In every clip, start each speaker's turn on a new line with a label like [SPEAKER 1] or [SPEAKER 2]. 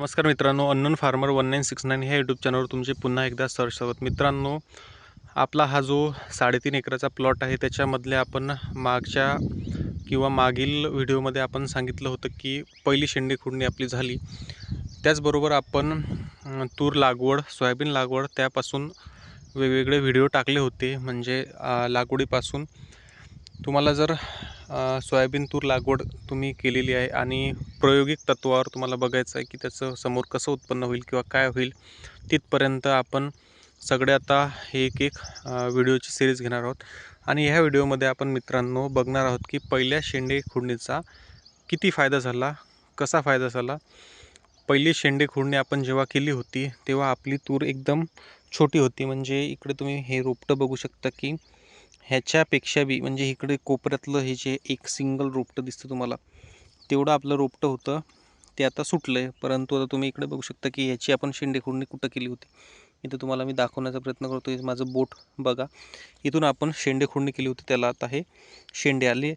[SPEAKER 1] नमस्कार मित्रांनो unknown farmer one nine six nine ह्या यूट्यूब चॅनलवर तुमचे पुन्हा एकदा सर्च स्वागत. मित्रांनो आपला हा जो साडेतीन एकराचा प्लॉट आहे त्याच्यामधले आपण मागच्या किंवा मागील व्हिडिओमध्ये आपण सांगितलं होतं की पहिली शेंडी खुडणी आपली झाली. त्याचबरोबर आपण तूर लागवड सोयाबीन लागवड त्यापासून वेगवेगळे व्हिडिओ टाकले होते. म्हणजे लागवडीपासून. तुम्हाला जर सोयाबीन तूर लागवड तुम्ही केलेली आहे आणि प्रायोगिक तत्वावर तुम्हाला बघायचं आहे की त्याचं समोर कसं उत्पन्न होईल किंवा काय होईल तिथपर्यंत आपण सगळे आता हे एक एक व्हिडिओची सिरीज घेणार आहोत. आणि ह्या व्हिडिओमध्ये आपण मित्रांनो बघणार आहोत की पहिल्या शेंडे खुडणीचा किती फायदा झाला कसा फायदा झाला. पहिली शेंडे खुडणी आपण जेव्हा केली होती तेव्हा आपली तूर एकदम छोटी होती. म्हणजे इकडे तुम्ही हे रोपटं बघू शकता की ह्याच्यापेक्षा बी म्हणजे इकडे कोपऱ्यातलं हे जे एक सिंगल रोपटं दिसतं तुम्हाला तेवढं आपलं रोपटं होतं. ते आता सुटलं आहे परंतु आता तुम्ही इकडे बघू शकता की ह्याची आपण शेंडेखुडणी कुठं केली होती. इथं तुम्हाला मी दाखवण्याचा प्रयत्न करतो माझं बोट बघा. इथून आपण शेंडेखुडणी केली होती त्याला. आता हे शेंडे आले.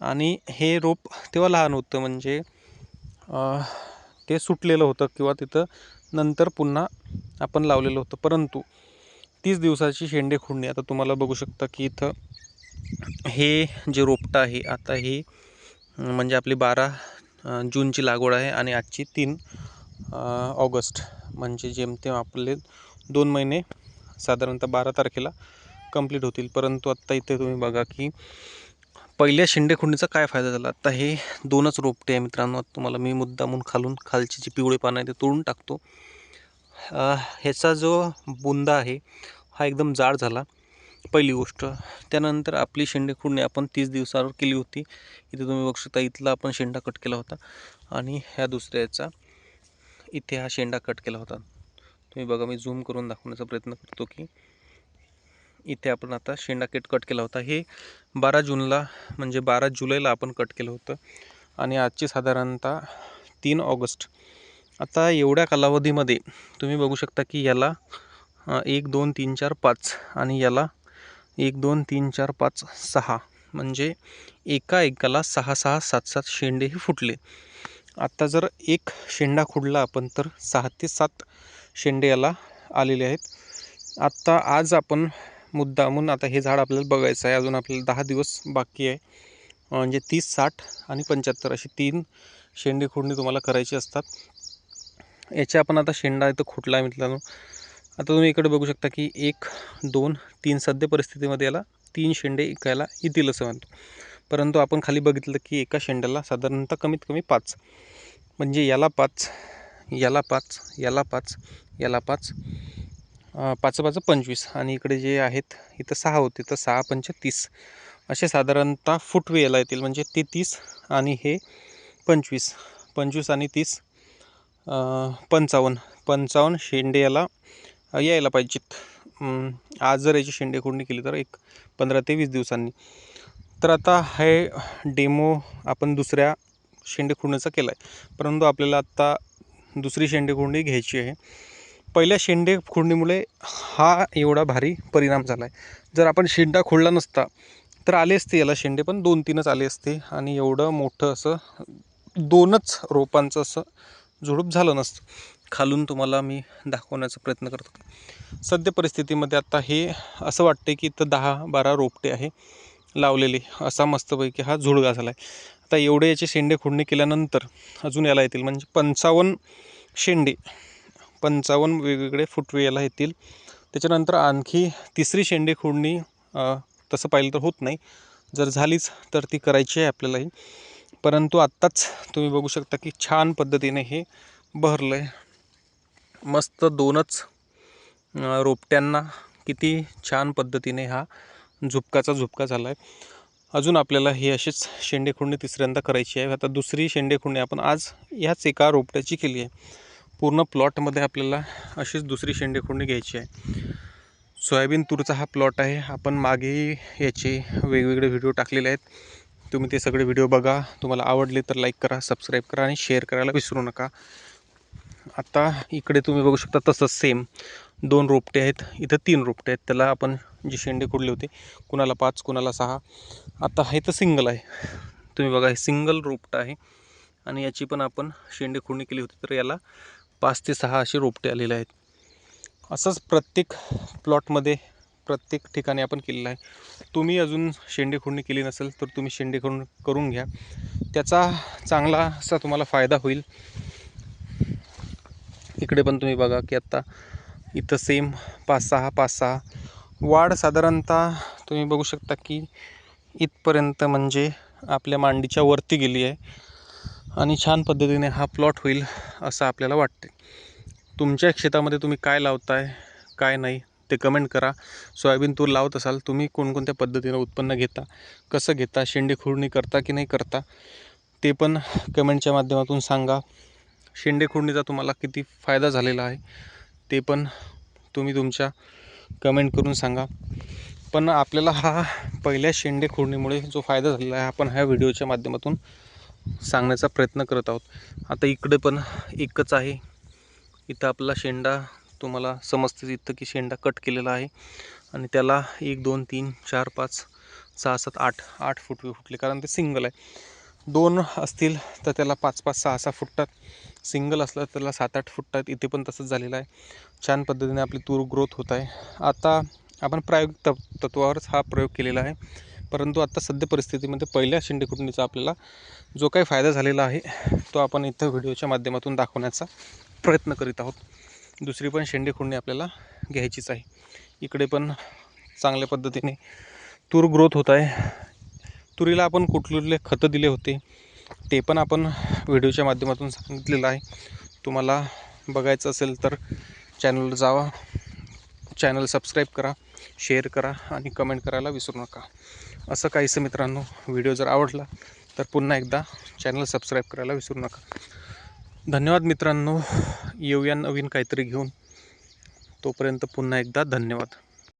[SPEAKER 1] आणि हे रोप तेव्हा लहान होतं म्हणजे ते सुटलेलं होतं किंवा तिथं नंतर पुन्हा आपण लावलेलं होतं. परंतु तीस दिवसाची शेंडे खुडणी. आता तुम्हाला बघू शकता की इथं हे जे रोपटं आहे आता हे म्हणजे आपली बारा जूनची लागवड आहे आणि आजची तीन ऑगस्ट. म्हणजे जेमतेम आपले दोन महिने साधारणतः बारा तारखेला कंप्लीट होतील. परंतु आत्ता इथे तुम्ही बघा की पहिल्या शेंडेखुंडीचा काय फायदा झाला? आता हे दोनच रोपटे आहे मित्रांनो. तुम्हाला मी मुद्दामून खालून खालची जी पिवळे पानं आहे ते तोडून टाकतो. ह्याचा जो बुंदा आहे हा एकदम जाड झाला. पहिली गोष्ट. त्यानंतर आपली शेंडे खुडणी आपण तीस दिवसावर केली होती. इथे तुम्ही बघू शकता इथला आपण शेंडा कट केला होता. आणि ह्या दुसऱ्या याचा इथे हा शेंडा कट केला होता. तुम्ही बघा मी झूम करून दाखवण्याचा प्रयत्न करतो की इथे आपण आता शेंडा केट कट केला होता. हे बारा जूनला म्हणजे बारा जुलैला आपण कट केलं होतं. आणि आजची साधारणतः तीन ऑगस्ट. आता एवढ्या कालावधीमध्ये तुम्ही बघू शकता की याला एक दोन तीन चार पाच. आणि याला एक दोन तीन चार पाच सहा. म्हणजे एका एकाला सहा सहा सात सात शेंडेही फुटले. आत्ता जर एक शेंडा खुडला आपण तर सहा ते सात शेंडे याला आलेले आहेत. आत्ता आज आपण मुद्दामून आता हे झाड आपल्याला बघायचं आहे. अजून आपल्याला दहा दिवस बाकी आहे. म्हणजे तीस साठ आणि पंच्याहत्तर अशी तीन शेंडे खुडणी तुम्हाला करायची असतात. याच्या आपण आता शेंडा इथं खुटला आहे मित्रांनो. आता तुम्ही इकडे बघू शकता की एक दोन तीन सध्या परिस्थितीमध्ये याला तीन शेंडे इकायला येतील असं म्हणतो. परंतु आपण खाली बघितलं की एका शेंड्याला साधारणतः कमीत कमी पाच. म्हणजे याला पाच याला पाच याला पाच याला पाच पाच पाच पंचवीस. आणि इकडे जे आहेत इथं सहा होते तर सहा पंच तीस. असे साधारणतः फुटवे याला येतील. म्हणजे ते तीस आणि हे पंचवीस. पंचवीस आणि तीस पंचावन्न. पंचावन्न शेंडे याला यायला पाहिजेत. आज जर याची शेंडे खोडणी केली तर एक पंधरा ते वीस दिवसांनी. तर आता हे डेमो आपण दुसऱ्या शेंडे खुडणीचा केला आहे परंतु आपल्याला आत्ता दुसरी शेंडे खुडणी घ्यायची आहे. पहिल्या शेंडे खुडणीमुळे हा एवढा भारी परिणाम झाला आहे जर आपण शेंडा खोडला नसता तर आले असते याला शेंडे पण दोन तीनच आले असते आणि एवढं मोठं असं दोनच रोपांचं असं झुडूप झालं नसतं. खालून तुम्हाला मी दाखवण्याचा प्रयत्न करतो. सद्य परिस्थितीमध्ये आता हे असं वाटते की इथं दहा बारा रोपटे आहे लावलेले. असा मस्तपैकी हा झुडगा झाला आहे आता एवढे याचे शेंडे खोडणी केल्यानंतर अजून याला येतील. म्हणजे पंचावन्न शेंडे पंचावन्न वेगवेगळे फुटवे याला येतील. त्याच्यानंतर आणखी तिसरी शेंडे खोडणी तसं पाहिलं तर होत नाही. जर झालीच तर ती करायची आहे आपल्यालाही. परंतु आत्ताच तुम्ही बघू शकता की छान पद्धतीने हे बहरलं आहे मस्त दोनच रोपट्यांना किती छान पद्धतीने हा झुपकाचा झुपका झाला आहे अजून आपल्याला ही अशीच शेंडे खुडणी तिसऱ्यांदा करायची आहे. आता दुसरी शेंडे खुडणी आपण आज ह्याच एका रोपट्याची केली आहे. पूर्ण प्लॉटमध्ये आपल्याला अशीच दुसरी शेंडे खुडणी घ्यायची आहे. सोयाबीन तूरचा हा प्लॉट आहे. आपण मागेही याचे वेगवेगळे व्हिडिओ टाकलेले आहेत. तुम्ही ते सगळे व्हिडिओ बघा. तुम्हाला आवडले तर लाईक करा सबस्क्राईब करा आणि शेअर करायला विसरू नका. आता इकडे तुम्ही बघू शकता तसंच सेम दोन रोपटे आहेत. इथं तीन रोपटे आहेत. त्याला आपण जे शेंडे खुडले होते कुणाला पाच कुणाला सहा. आता हे तर सिंगल आहे. तुम्ही बघा हे सिंगल रोपटं आहे. आणि याची पण आपण शेंडे खोडणी केली होती तर याला पाच ते सहा असे रोपटे आलेले आहेत. असंच प्रत्येक प्लॉटमध्ये प्रत्येक ठिकाणी आपण केलेलं आहे. तुम्ही अजून शेंडे खोडणी केली नसेल तर तुम्ही शेंडे खुडणी करून घ्या. त्याचा चांगला असा तुम्हाला फायदा होईल. इकडे पण तुम्ही बघा की आत्ता इथं सेम पाच सहा पाच सहा. वाढ साधारणतः तुम्ही बघू शकता की इथपर्यंत म्हणजे आपल्या मांडीच्या वरती गेली आहे. आणि छान पद्धतीने हा प्लॉट होईल असं आपल्याला वाटते तुमच्या शेतामध्ये तुम्ही काय लावताय काय नाही ते कमेंट करा. सोयाबीन तूर लावत असाल तुम्ही कोणकोणत्या पद्धतीनं उत्पन्न घेता कसं घेता शेंडे खुडणी करता की नाही करता ते पण कमेंटच्या माध्यमातून सांगा. शेंडे खुडणीचा तुम्हाला किती फायदा झालेला आहे ते पण तुम्ही तुमच्या कमेंट करून सांगा. पण आपल्याला हा पहिल्या शेंडे खुडणीमुळे जो फायदा झालेला आहे आपण ह्या व्हिडिओच्या माध्यमातून सांगण्याचा प्रयत्न करत आहोत. आता इकडे पण एकच आहे. इथं आपला शेंडा तुम्हाला समजते इथं की शेंडा कट केलेला आहे. आणि त्याला एक दोन तीन चार पाच सहा सात आठ आठ फुटवे फुटले कारण ते सिंगल आहे. दोन असतील तर त्याला पाच पाच सहा सहा फुटतात. सिंगल असलं तर त्याला सात आठ फुटतात. इथे पण तसंच झालेलं आहे. छान पद्धतीने आपली तूर ग्रोथ होत आहे. आता आपण प्रायोगिक त तत्वावरच हा प्रयोग केलेला आहे. परंतु आता सध्या परिस्थितीमध्ये पहिल्या शेंडेखुटणीचा आपल्याला जो काही फायदा झालेला आहे तो आपण इथं व्हिडिओच्या माध्यमातून दाखवण्याचा प्रयत्न करीत आहोत. दुसरी पण शेंडे खुडणी आपल्याला घ्यायचीच आहे. इकडे पण चांगल्या पद्धतीने तूर ग्रोथ होत आहे. तुरीला आपण कुठले खतं दिले होते ते पण आपण व्हिडिओच्या माध्यमातून सांगितलेलं आहे. तुम्हाला बघायचं असेल तर चॅनलला जावा. चॅनल सबस्क्राईब करा शेअर करा आणि कमेंट करायला विसरू नका. असं काहीसं मित्रांनो व्हिडिओ जर आवडला तर पुन्हा एकदा चॅनल सबस्क्राईब करायला विसरू नका. धन्यवाद मित्रांनो. येऊया नवीन काहीतरी घेऊन. तोपर्यंत पुन्हा एकदा धन्यवाद.